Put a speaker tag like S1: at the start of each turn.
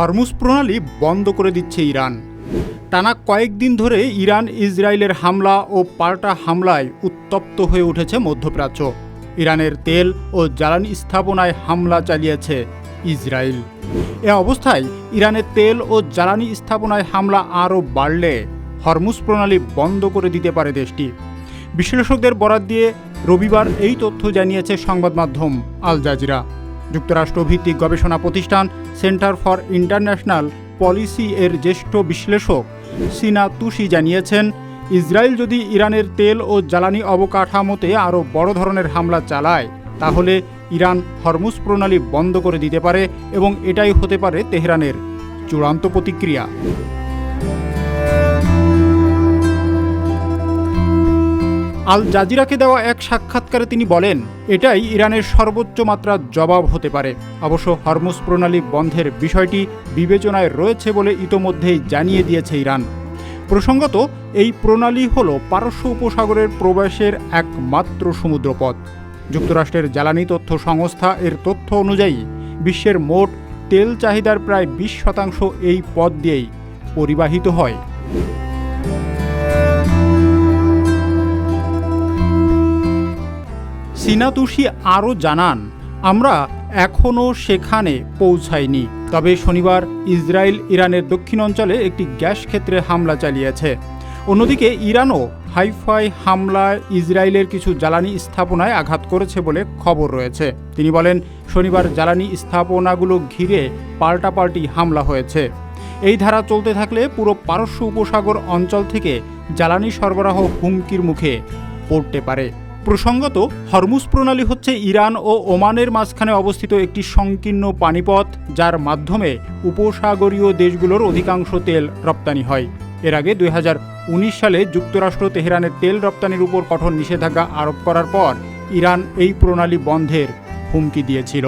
S1: Hormuz প্রণালী বন্ধ করে দিচ্ছে ইরান। টানা কয়েকদিন ধরে ইরান ইসরায়েলের হামলা ও পাল্টা হামলায় উত্তপ্ত হয়ে উঠেছে মধ্যপ্রাচ্য। ইরানের তেল ও জ্বালানি স্থাপনায় হামলা চালিয়েছে ইসরায়েল। এ অবস্থায় ইরানের তেল ও জ্বালানি স্থাপনায় হামলা আরও বাড়লে হরমুজ প্রণালী বন্ধ করে দিতে পারে দেশটি। বিশ্লেষকদের বরাত দিয়ে রবিবার এই তথ্য জানিয়েছে সংবাদ মাধ্যম আল জাজিরা। যুক্তরাষ্ট্র ভিত্তিক গবেষণা প্রতিষ্ঠান সেন্টার ফর ইন্টারন্যাশনাল পলিসি এর জ্যেষ্ঠ বিশ্লেষক সিনা তুষি জানিয়েছেন, ইসরায়েল যদি ইরানের তেল ও জ্বালানি অবকাঠামোতে আরও বড় ধরনের হামলা চালায়, তাহলে ইরান হরমুজ প্রণালী বন্ধ করে দিতে পারে এবং এটাই হতে পারে তেহরানের চূড়ান্ত প্রতিক্রিয়া। আল জাজিরাকে দেওয়া এক সাক্ষাৎকারে তিনি বলেন, এটাই ইরানের সর্বোচ্চ মাত্রার জবাব হতে পারে। অবশ্য হরমুজ প্রণালী বন্ধের বিষয়টি বিবেচনায় রয়েছে বলে ইতোমধ্যেই জানিয়ে দিয়েছে ইরান। প্রসঙ্গত, এই প্রণালী হল পারস্য উপসাগরের প্রবেশের একমাত্র সমুদ্রপথ। যুক্তরাষ্ট্রের জ্বালানি তথ্য সংস্থা এর তথ্য অনুযায়ী, বিশ্বের মোট তেল চাহিদার প্রায় বিশ শতাংশ এই পথ দিয়েই পরিবাহিত হয়। সিনাতুষি আরও জানান, আমরা এখনও সেখানে পৌঁছাইনি। তবে শনিবার ইসরায়েল ইরানের দক্ষিণ অঞ্চলে একটি গ্যাস ক্ষেত্রে হামলা চালিয়েছে। অন্যদিকে ইরানও হাইফাই হামলায় ইসরায়েলের কিছু জ্বালানি স্থাপনায় আঘাত করেছে বলে খবর রয়েছে। তিনি বলেন, শনিবার জ্বালানি স্থাপনাগুলো ঘিরে পাল্টাপাল্টি হামলা হয়েছে। এই ধারা চলতে থাকলে পুরো পারস্য উপসাগর অঞ্চল থেকে জ্বালানি সরবরাহ হুমকির মুখে পড়তে পারে। প্রসঙ্গত, হরমুজ প্রণালী হচ্ছে ইরান ও ওমানের মাঝখানে অবস্থিত একটি সংকীর্ণ পানিপথ, যার মাধ্যমে উপসাগরীয় দেশগুলোর অধিকাংশ তেল রপ্তানি হয়। এর আগে দু হাজার উনিশ সালে যুক্তরাষ্ট্র তেহরানের তেল রপ্তানির উপর কঠোর নিষেধাজ্ঞা আরোপ করার পর, ইরান এই প্রণালী বন্ধের হুমকি দিয়েছিল।